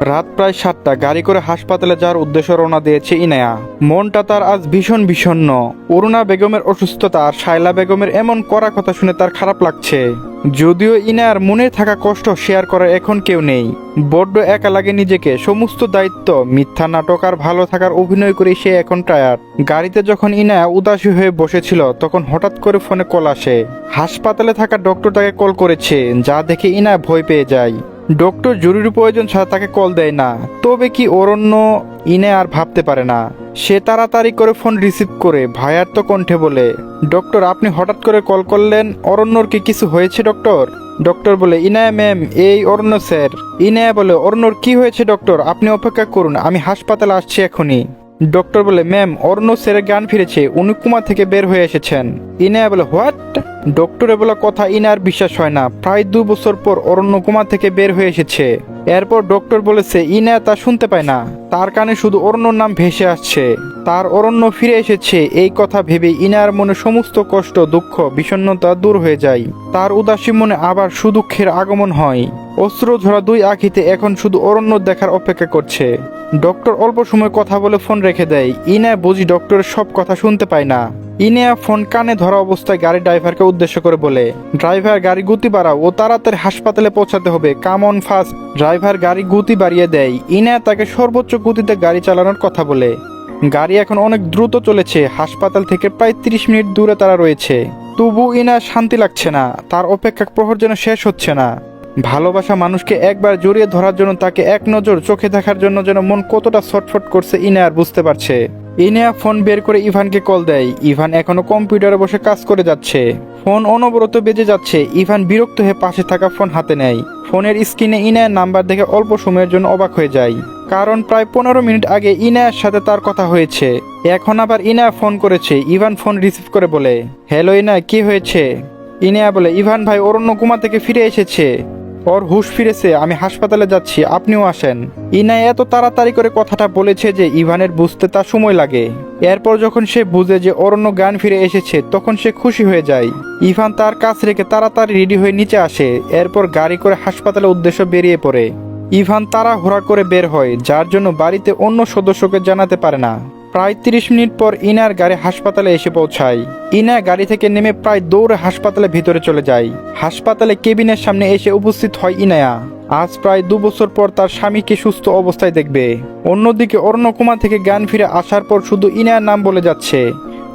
রাত প্রায় সাতটা, গাড়ি করে হাসপাতালে যাওয়ার উদ্দেশ্য রওনা দিয়েছে ইনায়া। মনটা তার আজ ভীষণ বিষণ্ণ। অরুণা বেগমের অসুস্থতা আর শাইলা বেগমের এমন করা কথা শুনে তার খারাপ লাগছে। যদিও ইনায়ার মনে থাকা কষ্ট শেয়ার করার এখন কেউ নেই। বড্ড একা লাগে নিজেকে, সমস্ত দায়িত্ব, মিথ্যা নাটক আর ভালো থাকার অভিনয় করে সে এখন টায়ার গাড়িতে যখন ইনায়া উদাসী হয়ে বসেছিল, তখন হঠাৎ করে ফোনে কল আসে। হাসপাতালে থাকা ডক্টর তাকে কল করেছে, যা দেখে ইনায়া ভয় পেয়ে যায়। ডক্টর জরুরি প্রয়োজন ছাড়া তাকে কল দেয় না। তবে কি অরণ্য ইনে আর ভাবতে পারে না। সে তাড়াতাড়ি করে ফোন রিসিভ করে ভায়ার্ত কণ্ঠে বলে, ডক্টর, আপনি হঠাৎ করে কল করলেন? অরণ্যর কি কিছু হয়েছে, ডক্টর? ডক্টর বলে ইনায়া ম্যাম, এই অরণ্য, স্যার। ইনায়া বলে, অরণ্যর কি হয়েছে, ডক্টর? আপনি অপেক্ষা করুন, আমি হাসপাতালে আসছি এখনই। ডক্টর বলে, ম্যাম, অরণ্য স্যারের জ্ঞান ফিরেছে উনি কুমা থেকে বের হয়ে এসেছেন। ইনায়া বলে, হোয়াট? ডক্টরে বলা কথা, ইনার বিশ্বাস হয় না। প্রায় দু বছর পর অরণ্য কুমা থেকে বের হয়ে এসেছে। এরপর ডক্টর বলেছে ইনা তা শুনতে পায় না। তার কানে শুধু অরণ্যর নাম ভেসে আসছে। তার অরণ্য ফিরে এসেছে। এই কথা ভেবে ইনার মনে সমস্ত কষ্ট, দুঃখ, বিষণ্ণতা দূর হয়ে যায়। তার উদাসী মনে আবার সুদুঃখের আগমন হয়। অস্ত্র ঝরা দুই আখিতে এখন শুধু অরণ্য দেখার অপেক্ষা করছে। ডক্টর অল্প সময় কথা বলে ফোন রেখে দেয়। ইনা বুঝি ডক্টরের সব কথা শুনতে পায় না। ইনিয়া ফোন কানে ধরা অবস্থায় গাড়ি ড্রাইভারকে উদ্দেশ্য করে বলে, ড্রাইভার, গাড়ি গতি বাড়াও ও তাড়াতাড়ি হাসপাতালে পৌঁছাতে হবে। Come on fast. ড্রাইভার গাড়ি গতি বাড়িয়ে দেয়। ইনিয়া তাকে সর্বোচ্চ গতিতে গাড়ি চালানোর কথা বলে। গাড়ি এখন অনেক দ্রুত চলেছে। হাসপাতাল থেকে প্রায় তিরিশ মিনিট দূরে তারা রয়েছে। তবু ইনা শান্তি লাগছে না। তার অপেক্ষা প্রহর যেন শেষ হচ্ছে না। ভালোবাসা মানুষকে একবার জড়িয়ে ধরার জন্য তাকে এক নজর চোখে দেখার জন্য যেন মন কতটা ছটফট করছে, ইনে আর বুঝতে পারছে। ইনেয়া ফোন বের করে ইভানকে কল দেয়। ইভান এখনও কম্পিউটারে বসে কাজ করে যাচ্ছে। ফোন অনবরত বেজে যাচ্ছে। ইভান বিরক্ত হয়ে পাশে থাকা ফোন হাতে নেয়। ফোনের স্ক্রিনে ইনায়ের নাম্বার দেখে অল্প সময়ের জন্য অবাক হয়ে যায়। কারণ প্রায় পনেরো মিনিট আগে ইনায়ের সাথে তার কথা হয়েছে। এখন আবার ইনা ফোন করেছে। ইভান ফোন রিসিভ করে বলে, হ্যালো ইনা কি হয়েছে? ইনিয়া বলে, ইভান ভাই অরণ্য কুমা থেকে ফিরে এসেছে। ওর হুশ ফিরেছে, আমি হাসপাতালে যাচ্ছি, আপনিও আসেন। ইনাই এত তাড়াতাড়ি করে কথাটা বলেছে যে ইভানের বুঝতে তার সময় লাগে। এরপর যখন সে বুঝে যে অরণ্য গান ফিরে এসেছে, তখন সে খুশি হয়ে যায়। ইভান তার কাছ রেখে তাড়াতাড়ি রেডি হয়ে নিচে আসে, এরপর গাড়ি করে হাসপাতালের উদ্দেশ্য বেরিয়ে পড়ে। ইভান তারা তাড়াহুড়া করে বের হয়, যার জন্য বাড়িতে অন্য সদস্যকে জানাতে পারে না। প্রায় তিরিশ মিনিট পর ইনার গাড়ি হাসপাতালে এসে পৌঁছায়। ইনা গাড়ি থেকে নেমে প্রায় দৌড়ে হাসপাতালে ভিতরে চলে যায়। হাসপাতালে কেবিনের সামনে এসে উপস্থিত হয় ইনায়া। আজ প্রায় দু বছর পর তার স্বামীকে সুস্থ অবস্থায় দেখবে। অন্যদিকে অরণ্যকুমা থেকে জ্ঞান ফিরে আসার পর শুধু ইনায়ার নাম বলে যাচ্ছে।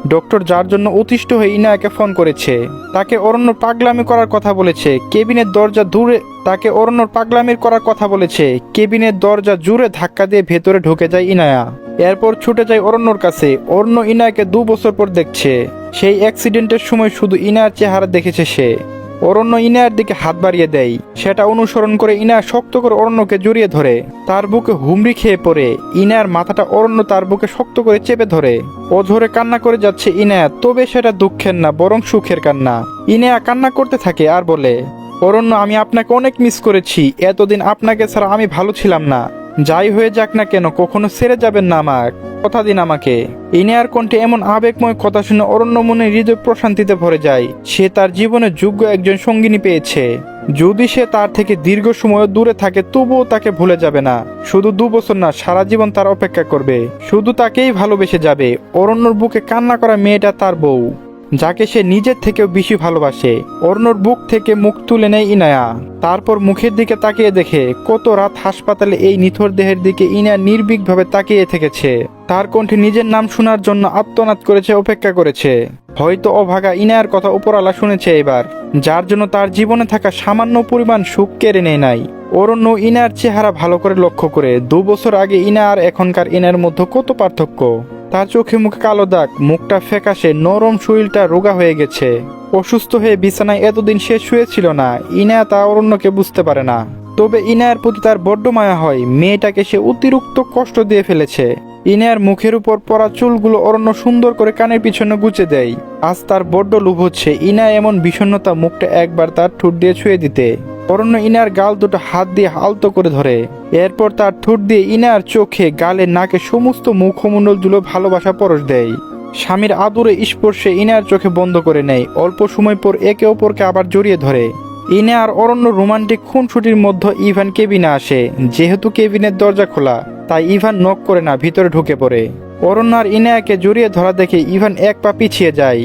ডক্টর যার জন্য অতিষ্ঠ হয়ে ইনায়াকে ফোন করেছে। তাকে অরণ্য পাগলামি করার কথা বলেছে। কেবিনের দরজা দূরে তাকে অরণ্য পাগলামির করার কথা বলেছে। কেবিনের দরজা জুড়ে ধাক্কা দিয়ে ভেতরে ঢুকে যায় ইনায়া। এরপর ছুটে যায় অরণ্যর কাছে। অরণ্য ইনায়াকে দু বছর পর দেখছে। সেই অ্যাক্সিডেন্টের সময় শুধু ইনায়ার চেহারা দেখেছে সে। অরণ্য ইনায়ার দিকে হাত বাড়িয়ে দেয়। সেটা অনুসরণ করে ইনায়া শক্ত করে অরণ্যকে জড়িয়ে ধরে। তার বুকে হুমড়ি খেয়ে পড়ে। ইনায়ার মাথাটা অরণ্য তার বুকে শক্ত করে চেপে ধরে। ধরে কান্না করে যাচ্ছে ইনায়া, তবে সেটা দুঃখের না, বরং সুখের কান্না। ইনায়া কান্না করতে থাকে আর বলে, অরণ্য, আমি আপনাকে অনেক মিস করেছি। এতদিন আপনাকে ছাড়া আমি ভালো ছিলাম না। যাই হয়ে যাক না কেন, কখনো ছেড়ে যাবেন না আমার কথা দিন আমাকে। ইনিয়ার কণ্ঠে এমন আবেগময় কথা শুনে অরণ্য মনে হৃদয় প্রশান্তিতে ভরে যায়। সে তার জীবনে যোগ্য একজন সঙ্গিনী পেয়েছে। যদি সে তার থেকে দীর্ঘ সময় দূরে থাকে, তবুও তাকে ভুলে যাবে না। শুধু দু বছর না, সারা জীবন তার অপেক্ষা করবে। শুধু তাকেই ভালোবেসে যাবে। অরণ্যর বুকে কান্না করা মেয়েটা তার বউ। যাকে সে নিজের থেকেও বেশি ভালোবাসে। অর্ণর বুক থেকে মুখ তুলে নেয় ইনায়া। তারপর মুখের দিকে তাকিয়ে দেখে কত রাত হাসপাতালে এই নিথর দেহের দিকে ইনা নির্ভীকভাবে তাকিয়ে থেকেছে। তার কণ্ঠে নিজের নাম শোনার জন্য আত্মনাদ করেছে, অপেক্ষা করেছে। হয়তো অভাগা ইনায়ার কথা উপরালা শুনেছে এবার, যার জন্য তার জীবনে থাকা সামান্য পরিমাণ সুখ কেড়ে নেয় নাই। অরণ্য ইনার চেহারা ভালো করে লক্ষ্য করে, দু বছর আগে ইনা আর এখনকার ইনার মধ্যে কত পার্থক্য। তার চোখে মুখে কালো দাগ, মুখটা ফ্যাকাশে, নরম শরীরটা রোগা হয়ে গেছে। অসুস্থ হয়ে বিছানায় এতদিন সে শুয়েছিল না ইনা তা অরণ্যকে বুঝতে পারে না। তবে ইনায়ের প্রতি তার বড্ড মায়া হয়, মেয়েটাকে সে অতিরিক্ত কষ্ট দিয়ে ফেলেছে। ইনায়ার মুখের উপর পরা চুলগুলো অরণ্য সুন্দর করে কানের পিছনে গুছে দেয়। আজ তার বড্ড লোভ হচ্ছে ইনা এমন বিষণ্ণতা মুখটা একবার তার ঠোঁট দিয়ে ছুঁয়ে দিতে। অরণ্য ইনার গাল দুটো হাত দিয়ে আলতো করে ধরে। এরপর তার ঠোঁট দিয়ে ইনার চোখে, গালে, নাকে সমস্ত মুখমণ্ডলগুলো ভালোবাসা পরশ দেয়। স্বামীর আদুরে স্পর্শে ইনার চোখে বন্ধ করে নেয়। অল্প সময় পর একে অপরকে আবার জড়িয়ে ধরে। ইনে আর অরণ্য রোমান্টিক খুনসুটির মধ্যে ইভান কেবিনে আসে। যেহেতু কেবিনের দরজা খোলা, তাই ইভান নক করে না, ভিতরে ঢুকে পড়ে। অরণ্য আর ইনায়াকে জড়িয়ে ধরা দেখে ইভান এক পা পিছিয়ে যায়।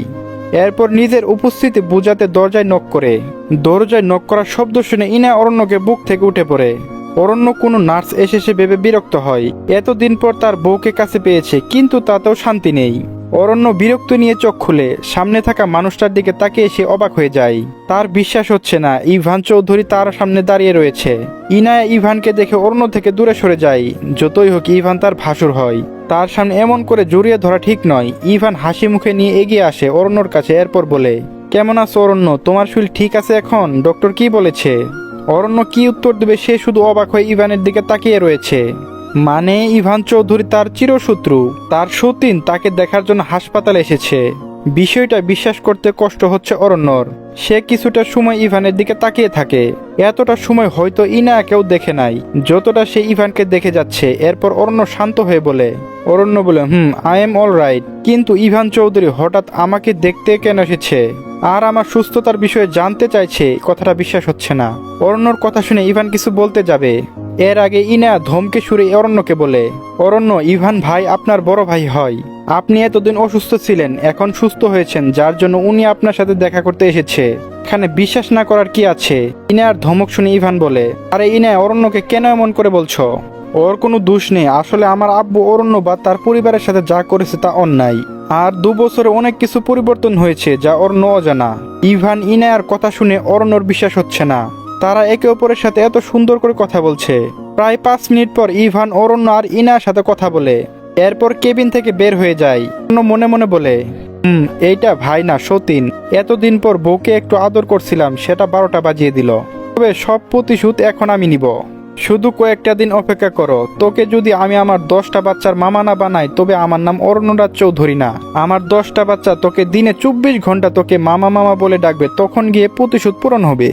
এরপর নিজের উপস্থিতি বোঝাতে দরজায় নক করে। দরজায় নক করার শব্দ শুনে ইনা অরণ্যকে বুক থেকে উঠে পড়ে। অরণ্য কোনো নার্স এসে সে ভেবে বিরক্ত হয়। এতদিন পর তার বউকে কাছে পেয়েছে, কিন্তু তাতেও শান্তি নেই। অরণ্য বিরক্ত নিয়ে চোখ খুলে, সামনে থাকা মানুষটার দিকে তাকিয়ে সে অবাক হয়ে যায়। তার বিশ্বাস হচ্ছে না, ইভান চৌধুরী তার সামনে দাঁড়িয়ে রয়েছে। ইনায়া ইভানকে দেখে অরণ্য থেকে দূরে সরে যায়, যতই হোক ইভান তার ভাসুর হয়। তার সামনে এমন করে জড়িয়ে ধরা ঠিক নয়, ইভান হাসি মুখে নিয়ে এগিয়ে আসে অরণ্যর কাছে, এরপর বলে, কেমন আছো অরণ্য? তোমার শরীর ঠিক আছে এখন? ডক্টর কি বলেছে? অরণ্য কি উত্তর দেবে সে শুধু অবাক হয়ে ইভানের দিকে তাকিয়ে রয়েছে। মানে ইভান চৌধুরী তার চিরশত্রু, তার সতীন তাকে দেখার জন্য হাসপাতালে এসেছে। বিষয়টা বিশ্বাস করতে কষ্ট হচ্ছে অরণ্যর। সে কিছুটা সময় ইভানের দিকে তাকিয়ে থাকে। এতটা সময় হয়তো ইনা কেউ দেখে নাই। যতটা সে ইভানকে দেখে যাচ্ছে, এরপর অরণ্য শান্ত হয়ে বলে, অরণ্য বলে, hmm I am all right কিন্তু ইভান চৌধুরী হঠাৎ আমাকে দেখতে কেন এসেছে? আর আমার সুস্থতার বিষয়ে জানতে চাইছে, কথাটা বিশ্বাস হচ্ছে না। অরণ্যর কথা শুনে ইভান কিছু বলতে যাবে। এর আগে ইনা ধমকে সুরে অরণ্যকে বলে, অরণ্য, ইভান ভাই আপনার বড় ভাই হয়। আপনি এতদিন অসুস্থ ছিলেন, এখন সুস্থ হয়েছেন, যার জন্য উনি আপনার সাথে দেখা করতে এসেছে। এখানে বিশ্বাস না করার কি আছে? ইনার ধমক শুনে ইভান বলে, আরে ইনা, অরণ্যকে কেন এমন করে বলছো? ওর কোনো দোষ নেই। আসলে আমার আব্বু অরণ্য বা তার পরিবারের সাথে যা করেছে তা অন্যায়। আর দু বছরে অনেক কিছু পরিবর্তন হয়েছে যা অরণ্য অজানা। ইভান ইনায়ার কথা শুনে অরণ্যর বিশ্বাস হচ্ছে না। তারা একে অপরের সাথে এত সুন্দর করে কথা বলছে। প্রায় পাঁচ মিনিট পর ইভান, অরণ্য আর ইনার সাথে কথা বলে। এরপর কেবিন থেকে বের হয়ে যায়। মনে মনে বলে, হুম, এইটা ভাই না, সতীন। এতদিন পর বউকে একটু আদর করছিলাম, সেটা বারোটা বাজিয়ে দিল। তবে সব প্রতিশোধ এখন আমি নিব। শুধু কয়েকটা দিন অপেক্ষা করো। তোকে যদি আমি আমার দশটা বাচ্চার মামা না বানাই, তবে আমার নাম অরণ্যরাজ চৌধুরী না। আমার দশটা বাচ্চা তোকে দিনে চব্বিশ ঘণ্টা তোকে মামা মামা বলে ডাকবে, তখন গিয়ে প্রতিশোধ পূরণ হবে।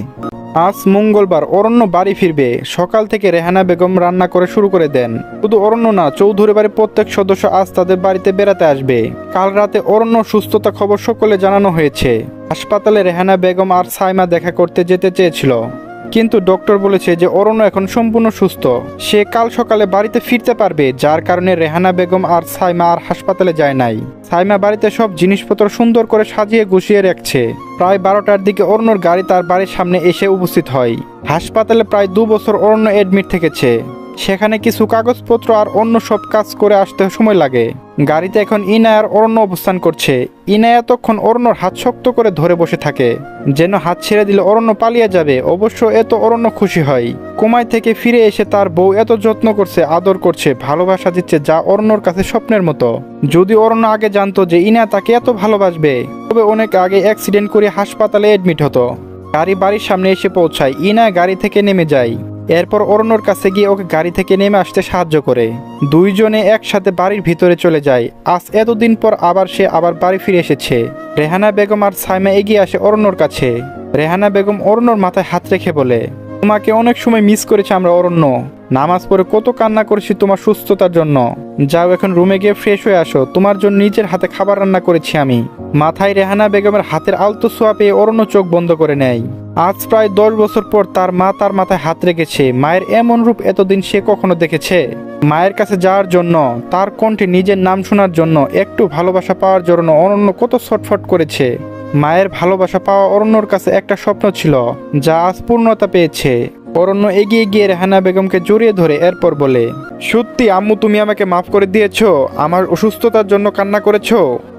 আজ মঙ্গলবার অরণ্য বাড়ি ফিরবে। সকাল থেকে রেহানা বেগম রান্না করে শুরু করে দেন। শুধু অরণ্য না, চৌধুরী বাড়ির প্রত্যেক সদস্য আজ তাদের বাড়িতে বেড়াতে আসবে। কাল রাতে অরণ্য সুস্থতা খবর সকলে জানানো হয়েছে। হাসপাতালে রেহানা বেগম আর সাইমা দেখা করতে যেতে চেয়েছিল। কিন্তু ডক্টর বলেছে যে অরণ্য এখন সম্পূর্ণ সুস্থ। সে কাল সকালে বাড়িতে ফিরতে পারবে, যার কারণে রেহানা বেগম আর সাইমা আর হাসপাতালে যায় নাই। সাইমা বাড়িতে সব জিনিসপত্র সুন্দর করে সাজিয়ে গুছিয়ে রাখছে। প্রায় বারোটার দিকে অরণ্যর গাড়ি তার বাড়ির সামনে এসে উপস্থিত হয়। হাসপাতালে প্রায় দু বছর অরণ্য এডমিট থেকেছে। সেখানে কিছু কাগজপত্র আর অন্য সব কাজ করে আসতে সময় লাগে। গাড়িতে এখন ইনায়ার অরণ্য অবস্থান করছে। ইনায়া তখন অরণ্যর হাত শক্ত করে ধরে বসে থাকে। যেন হাত ছেড়ে দিলে অরণ্য পালিয়ে যাবে, অবশ্য এত অরণ্য খুশি হয়। কুমায় থেকে ফিরে এসে তার বউ এত যত্ন করছে, আদর করছে, ভালোবাসা দিচ্ছে যা অরণ্যর কাছে স্বপ্নের মতো। যদি অরণ্য আগে জানতো যে ইনা তাকে এত ভালোবাসবে, তবে অনেক আগে অ্যাক্সিডেন্ট করে হাসপাতালে এডমিট হতো। গাড়ি বাড়ির সামনে এসে পৌঁছায়। ইনা গাড়ি থেকে নেমে যায়। এরপর অরণ্যর কাছে গিয়ে ওকে গাড়ি থেকে নেমে আসতে সাহায্য করে। দুইজনে একসাথে বাড়ির ভিতরে চলে যায়। আজ এতদিন পর আবার সে আবার বাড়ি ফিরে এসেছে। রেহানা বেগম আর সাইমা এগিয়ে আসে অরণ্যর কাছে। রেহানা বেগম অরণ্যর মাথায় হাত রেখে বলে, তোমাকে অনেক সময় মিস করেছি আমরা, অরণ্য। নামাজ পড়ে কত কান্না করেছি তোমার সুস্থতার জন্য। যাও এখন রুমে গিয়ে ফ্রেশ হয়ে আসো। তোমার জন্য নিজের হাতে খাবার রান্না করেছি আমি। মাথায় রেহানা বেগমের হাতের আলতো ছোঁয়া পেয়ে অরণ্য চোখ বন্ধ করে নেয়। আজ প্রায় দশ বছর পর তার মা তার মাথায় হাত রেখেছে। মায়ের এমন রূপ এতদিন সে কখনো দেখেছে। মায়ের কাছে যাওয়ার জন্য, তার কণ্ঠে নিজের নাম শোনার জন্য, একটু ভালোবাসা পাওয়ার জন্য অনন্য কত ছটফট করেছে। মায়ের ভালোবাসা পাওয়া অরণ্যর কাছে একটা স্বপ্ন ছিল, যা আজ পূর্ণতা পেয়েছে। অরণ্য এগিয়ে গিয়ে রেহানা বেগমকে জড়িয়ে ধরে এরপর বলে, সত্যি, আম্মু, তুমি আমাকে মাফ করে দিয়েছ? আমার অসুস্থতার জন্য কান্না করেছ?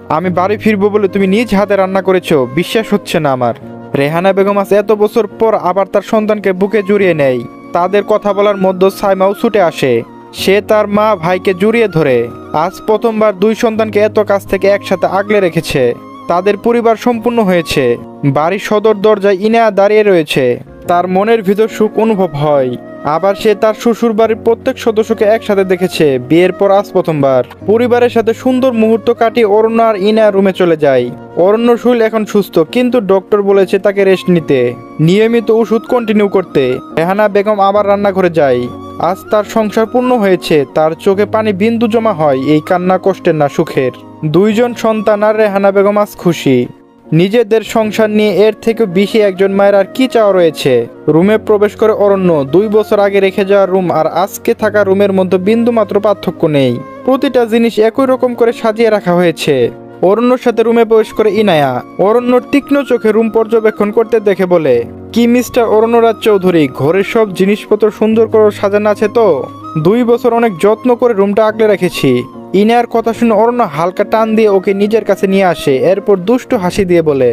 আমি বাড়ি ফিরবো বলে তুমি নিজ হাতে রান্না করেছ? বিশ্বাস হচ্ছে না আমার। রেহানা বেগম আজ এত বছর পর আবার তার সন্তানকে বুকে জুড়িয়ে নেয়। তাদের কথা বলার মধ্যে সাইমাও ছুটে আসে। সে তার মা ভাইকে জুড়িয়ে ধরে। আজ প্রথমবার দুই সন্তানকে এত কাছ থেকে একসাথে আগলে রেখেছে। তাদের পরিবার সম্পূর্ণ হয়েছে। বাড়ির সদর দরজায় ইনায়া দাঁড়িয়ে রয়েছে। তার মনের ভিতর সুখ অনুভব হয়। আবার সে তার শ্বশুর বাড়ির প্রত্যেক সদস্যকে একসাথে দেখেছে। বিয়ের পর আজ প্রথমবার। পরিবারের সাথে সুন্দর মুহূর্ত কাটিয়ে অরণ্য আর ইনা রুমে চলে যায়। অরণ্য শরীর এখন সুস্থ, কিন্তু ডক্টর বলেছে তাকে রেস্ট নিতে। নিয়মিত ওষুধ কন্টিনিউ করতে। রেহানা বেগম আবার রান্নাঘরে যায়। আজ তার সংসার পূর্ণ হয়েছে, তার চোখে পানি বিন্দু জমা হয়, এই কান্না কষ্টের না সুখের। দুইজন সন্তান আর রেহানা বেগম আজ খুশি। নিজেদের সংসার নিয়ে এর থেকে বেশি একজন মায়ের আর কি চাওয়া রয়েছে? রুমে প্রবেশ করে অরণ্য দুই বছর আগে রেখে যাওয়া রুম আর আজকে থাকা রুমের মধ্যে বিন্দুমাত্র পার্থক্য নেই। প্রতিটা জিনিস একই রকম করে সাজিয়ে রাখা হয়েছে। অরণ্যর সাথে রুমে প্রবেশ করে ইনায়া অরণ্যর তীক্ষ্ণ চোখে রুম পর্যবেক্ষণ করতে দেখে বলে, কি মিস্টার অরণ্যরাজ চৌধুরী, ঘরের সব জিনিসপত্র সুন্দর করে সাজানো আছে তো? দুই বছর অনেক যত্ন করে রুমটা আগলে রেখেছি। ইনায়ার কথা শুনে অরণ্য হালকা টান দিয়ে ওকে নিজের কাছে নিয়ে আসে, এরপর দুষ্টু হাসি দিয়ে বলে,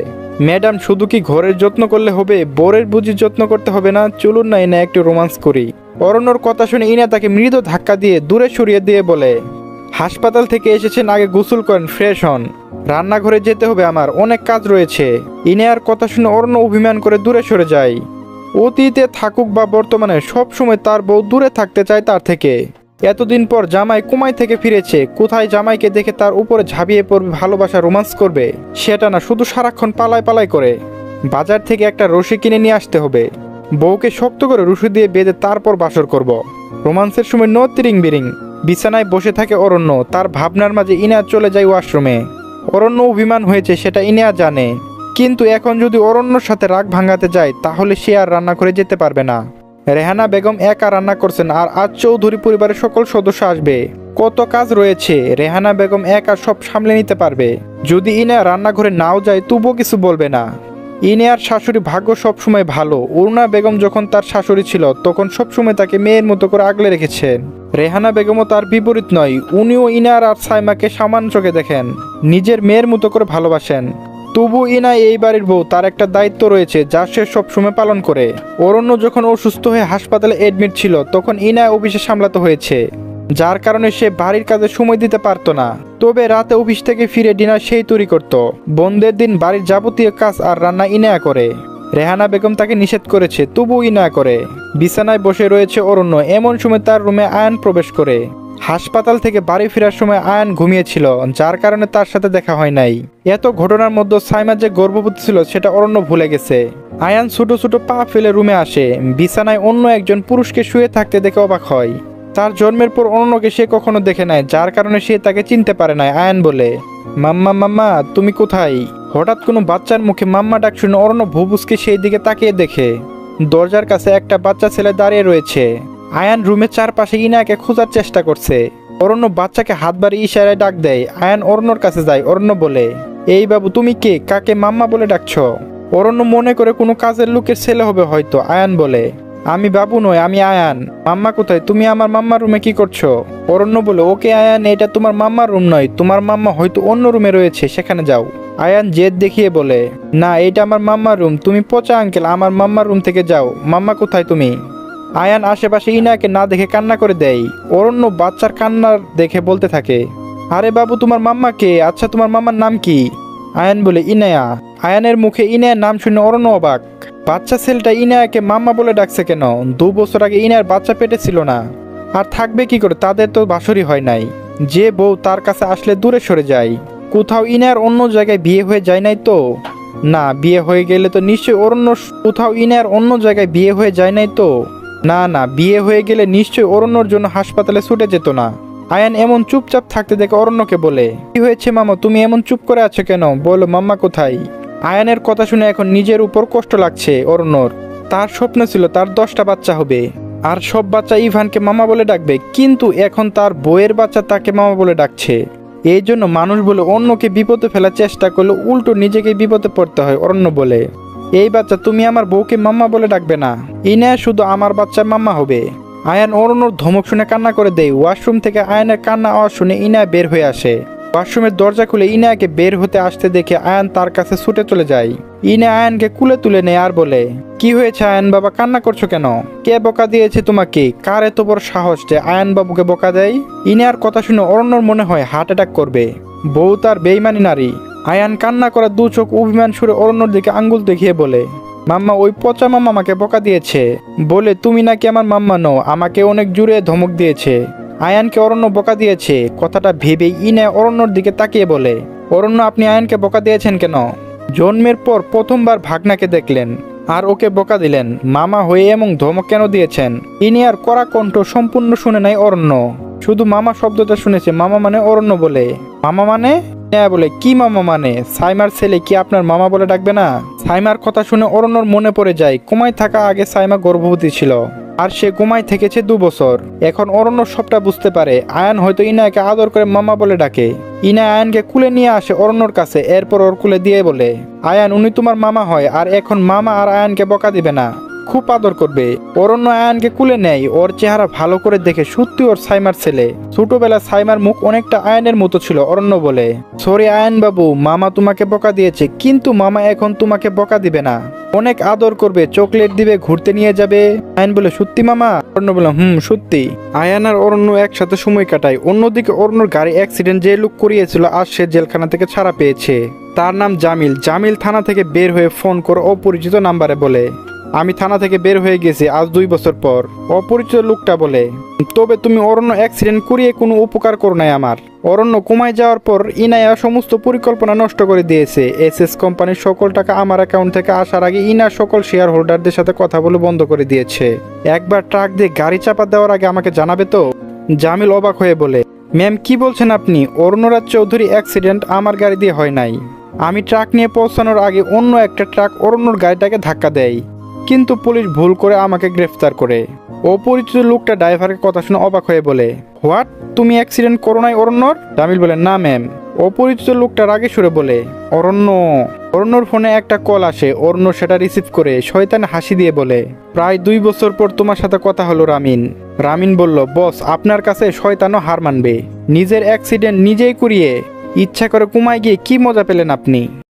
ম্যাডাম, শুধু কি ঘরের যত্ন করলে হবে? বোরের বুঝি যত্ন করতে হবে না? চলুন না ইনা একটু রোমান্স করি। অরণ্যর কথা শুনে ইনা তাকে মৃদু ধাক্কা দিয়ে দূরে সরিয়ে দিয়ে বলে, হাসপাতাল থেকে এসেছেন, আগে গোসল করেন, ফ্রেশ হন। রান্নাঘরে যেতে হবে আমার, অনেক কাজ রয়েছে। ইনায়ার কথা শুনে অরণ্য অভিমান করে দূরে সরে যায়। অতীতে থাকুক বা বর্তমানে সব সময় তার বউ দূরে থাকতে চায় তার থেকে। এতদিন পর জামাই কুমাই থেকে ফিরেছে। কোথায় জামাইকে দেখে তার উপরে ঝাঁপিয়ে পড়বে, ভালোবাসা, রোমান্স করবে? সেটা না, শুধু সারাক্ষণ পালায় পালায় করে। বাজার থেকে একটা রশি কিনে নিয়ে আসতে হবে। বউকে শক্ত করে রশি দিয়ে বেঁধে তারপর বাসর করব। রোমান্সের সময় নো তিরিং বিরিং বিছানায় বসে থাকে অরণ্য। তার ভাবনার মাঝে ইনা চলে যায় ওয়াশরুমে। অরণ্য অভিমান হয়েছে, সেটা ইনিয়া জানে। কিন্তু এখন যদি অরণ্যর সাথে রাগ ভাঙাতে যায়, তাহলে সে আর রান্না করে যেতে পারবে না। রেহানা বেগম একা রান্না করছেন আর আজ চৌধুরী পরিবারের সকল সদস্য আসবে। কত কাজ রয়েছে, রেহানা বেগম একা সব সামলে নিতে পারবে। যদি ইনা রান্নাঘরে নাও যায়, তবুও কিছু বলবে না। ইনিয়ার শাশুড়ি ভাগ্য সবসময় ভালো। অরুণা বেগম যখন তার শাশুড়ি ছিল, তখন সবসময় তাকে মেয়ের মতো করে আগলে রেখেছেন। রেহানা বেগমও তার বিপরীত নয়, উনিও ইনার আর সাইমাকে সমান চোখে দেখেন। নিজের মেয়ের মতো করে ভালোবাসেন। তবু ইনা এই বাড়ির বউ, তার একটা দায়িত্ব রয়েছে, যা সে সবসময় পালন করে। অরণ্য যখন অসুস্থ হয়ে হাসপাতালে এডমিট ছিল, তখন ইনা অফিসে সামলাতে হয়েছে, যার কারণে সে বাড়ির কাজে সময় দিতে পারতো না। তবে রাতে অফিস থেকে ফিরে ডিনার সেই তৈরি করত। বন্ধের দিন বাড়ির যাবতীয় কাজ আর রান্না ইনায়া করে। রেহানা বেগম তাকে নিষেধ করেছে তবু ইনায়া করে। বিছানায় বসে রয়েছে অরণ্য, এমন সময় তার রুমে আয়ন প্রবেশ করে। হাসপাতাল থেকে বাড়ি ফেরার সময় আয়ান ঘুমিয়েছিল, যার কারণে তার সাথে দেখা হয় নাই। এত ঘটনার মধ্যে সাইমা যে গর্ভবতী ছিল, সেটা অরণ্য ভুলে গেছে। আয়ান ছোট ছোট পা ফেলে রুমে আসে। বিছানায় অন্য একজন পুরুষকে শুয়ে থাকতে দেখে অবাক হয়। তার জন্মের পর অরণ্যকে সে কখনো দেখে নাই, যার কারণে সে তাকে চিনতে পারে না আয়ান বলে। মাম্মা মাম্মা, তুমি কোথায়? হঠাৎ কোনো বাচ্চার মুখে মাম্মা ডাক শুনে অরণ্য ভুবুসকে সেই দিকে তাকিয়ে দেখে। দরজার কাছে একটা বাচ্চা ছেলে দাঁড়িয়ে রয়েছে। আয়ান রুমের চারপাশে ইনাকে খোঁজার চেষ্টা করছে। অরণ্য বাচ্চাকে হাত বাড়ি ইশারায় ডাক দেয়। আয়ান অরণ্যর কাছে যায়। অরণ্য বলে, এই বাবু, তুমি কে? কাকে মাম্মা বলে ডাকছ? অরণ্য মনে করে কোনো কাজের লোকের ছেলে হবে হয়তো। আয়ান বলে, আমি বাবু নয়, আমি আয়ান। মাম্মা কোথায়? তুমি আমার মাম্মার রুমে কি করছ? অরণ্য বলে, ওকে আয়ান, এটা তোমার মাম্মার রুম নয়। তোমার মাম্মা হয়তো অন্য রুমে রয়েছে। সেখানে যাও। আয়ান জেদ দেখিয়ে বলে, না, এটা আমার মাম্মার রুম। তুমি পচা আঙ্কেল, আমার মাম্মার রুম থেকে যাও। মাম্মা কোথায় তুমি? আয়ান আশেপাশে ইনাকে না দেখে কান্না করে দেয়। অরণ্য বাচ্চার কান্নার দেখে বলতে থাকে, আরে বাবু, তোমার মাম্মা কে? আচ্ছা তোমার মাম্মার নাম কি? আয়ান বলে, ইনায়া। আয়ানের মুখে ইনায়ার নাম শুনে অরণ্য অবাক। বাচ্চা ছেলেটা ইনায়াকে মাম্মা বলে ডাকছে কেন? দু বছর আগে ইনায়ার বাচ্চা পেটে ছিল না। আর থাকবে কি করে? তাদের তো বাসরই হয় নাই। যে বউ তার কাছে আসলে দূরে সরে যায়। কোথাও ইনার অন্য জায়গায় বিয়ে হয়ে যায় নাই তো? না, বিয়ে হয়ে গেলে তো নিশ্চয়ই অরণ্য কোথাও ইনার অন্য জায়গায় বিয়ে হয়ে যায় নাই তো? না না, বিয়ে হয়ে গেলে নিশ্চয়ই অরণ্যর জন্য হাসপাতালে ছুটে যেত না। আয়ান এমন চুপচাপ থাকতে দেখে অরণ্যকে বলে, কি হয়েছে মামা, তুমি এমন চুপ করে আছো কেন? বলো, মাম্মা কোথায়? আয়ানের কথা শুনে এখন নিজের উপর কষ্ট লাগছে অরণ্যর। তার স্বপ্ন ছিল তার দশটা বাচ্চা হবে। আর সব বাচ্চা ইভানকে মামা বলে ডাকবে, কিন্তু এখন তার বইয়ের বাচ্চা তাকে মামা বলে ডাকছে। এই জন্য মানুষ বলে অন্যকে বিপদে ফেলার চেষ্টা করলে উল্টো নিজেকে বিপদে পড়তে হয়, অরণ্য বলে। এই বাচ্চা তুমি আমার বউকে মাম্মা বলে ডাকবে না। ইনা শুধু আমার বাচ্চার মাম্মা হবে। আয়ান অরণ্যর ধমক শুনে কান্না করে দেয়। ওয়াশরুম থেকে আয়ানের কান্না আওয়াজ শুনে ইনা বের হয়ে আসে। ওয়াশরুমের দরজা খুলে ইনাকে বের হতে আসতে দেখে আয়ান তার কাছে ছুটে চলে যায়। ইনা আয়ানকে কুলে তুলে নেয় আর বলে, কি হয়েছে আয়ান বাবা, কান্না করছ কেন? কে বকা দিয়েছে তোমাকে? কার এত বড় সাহস যে আয়ান বাবুকে বকা দেয়? ইনার কথা শুনে অরণ্যর মনে হয় হার্ট অ্যাটাক করবে। বউ তার বেইমানি নারী। আয়ান কান্না করা দু চোখ অভিমান সুরে অরণ্যর দিকে আঙ্গুল দেখিয়ে বলে, মাম্মা, ওই পচা মাম্মা আমাকে বকা দিয়েছে। বলে, তুমি নাকি আমার মাম্মা নও, আমাকে অনেক জুড়ে ধমক দিয়েছে। আয়ানকে অরণ্য বকা দিয়েছে, কথাটা ভেবে ইনে অরণ্যর দিকে তাকিয়ে বলে, অরণ্য, আপনি আয়ানকে বকা দিয়েছেন কেন? জন্মের পর প্রথমবার ভাগনাকে দেখলেন, আর ওকে বকা দিলেন, মামা হয়ে এবং ধমক কেন দিয়েছেন? ইনি আর কড়া কণ্ঠ সম্পূর্ণ শুনে নাই অরণ্য। শুধু মামা শব্দটা শুনেছে, মামা মানে অরণ্য বলে। মামা মানে? হ্যাঁ বলে, কি মামা মানে? সাইমার ছেলে কি আপনার মামা বলে ডাকবে না? সাইমার কথা শুনে অরণ্যর মনে পড়ে যায়, কুমায় থাকা আগে সাইমা গর্ভবতী ছিল, আর সে কুমায় থেকেছে দু বছর। এখন অরণ্য সবটা বুঝতে পারে, আয়ান হয়তো ইনায়াকে আদর করে মামা বলে ডাকে। ইনা আয়ানকে কুলে নিয়ে আসে অরণ্যর কাছে, এরপর ওর কুলে দিয়ে বলে, আয়ান, উনি তোমার মামা হয়, আর এখন মামা আর আয়ানকে বকা দিবে না। খুব আদর করবে। অরণ্য আয়ানকে কুলে নেয়, ওর চেহারা ভালো করে দেখে সত্যি ওর সাইমার ছেলে। ছোটবেলা সাইমার মুখ অনেকটা আয়নের মতো ছিল, অরণ্য বলে। সরি আয়ন বাবু, মামা তোমাকে বকা দিয়েছে, কিন্তু মামা এখন তোমাকে বকা দিবে না। অনেক আদর করবে, চকলেট দিবে, ঘুরতে নিয়ে যাবে। আয়ন বলে, সত্যি মামা? অরণ্য বলে, হুম, সত্যি। আয়ান আর অরণ্য একসাথে সময় কাটায়। অন্যদিকে অরণ্যর গাড়ি অ্যাক্সিডেন্ট যে লোক করিয়েছিল, আজ সে জেলখানা থেকে ছাড়া পেয়েছে। তার নাম জামিল। জামিল থানা থেকে বের হয়ে ফোন করে অপরিচিত নাম্বারে বলে আমি থানা থেকে বের হয়ে গেছি আজ দুই বছর পর। অপরিচিত লোকটা বলে, তবে তুমি অরণ্য অ্যাক্সিডেন্ট করিয়ে কোনো উপকার করো নাই আমার। অরণ্য কমায় যাওয়ার পর ইনায়া সমস্ত পরিকল্পনা নষ্ট করে দিয়েছে। এস এস কোম্পানির সকল টাকা আমার অ্যাকাউন্ট থেকে আসার আগে ইনা সকল শেয়ার হোল্ডারদের সাথে কথা বলে বন্ধ করে দিয়েছে। একবার ট্রাক দিয়ে গাড়ি চাপা দেওয়ার আগে আমাকে জানাবে তো? জামিল অবাক হয়ে বলে, ম্যাম, কি বলছেন আপনি? অরুণরাজ চৌধুরী অ্যাক্সিডেন্ট আমার গাড়ি দিয়ে হয় নাই। আমি ট্রাক নিয়ে পৌঁছানোর আগে অন্য একটা ট্রাক অরণ্যর গাড়িটাকে ধাক্কা দেয়। কিন্তু পুলিশ ভুল করে আমাকে গ্রেফতার করে। অপরিচিত লোকটা ড্রাইভারকে কথা শুনে অবাক হয়ে বলে, হোয়াট? তুমি অ্যাক্সিডেন্ট করো নাই অরণ্যর? জামিল বলে, না, ম্যাম। অপরিচিত লোকটা রাগে সুরে বলে, অরণ্য, অরণ্যর ফোনে একটা কল আসে। অরণ্য সেটা রিসিভ করে শয়তান হাসি দিয়ে বলে, প্রায় দুই বছর পর তোমার সাথে কথা হলো রামিন। রামিন বলল, বস, আপনার কাছে শয়তানও হার মানবে। নিজের অ্যাক্সিডেন্ট নিজেই করিয়ে ইচ্ছা করে কুমায় গিয়ে কি মজা পেলেন আপনি?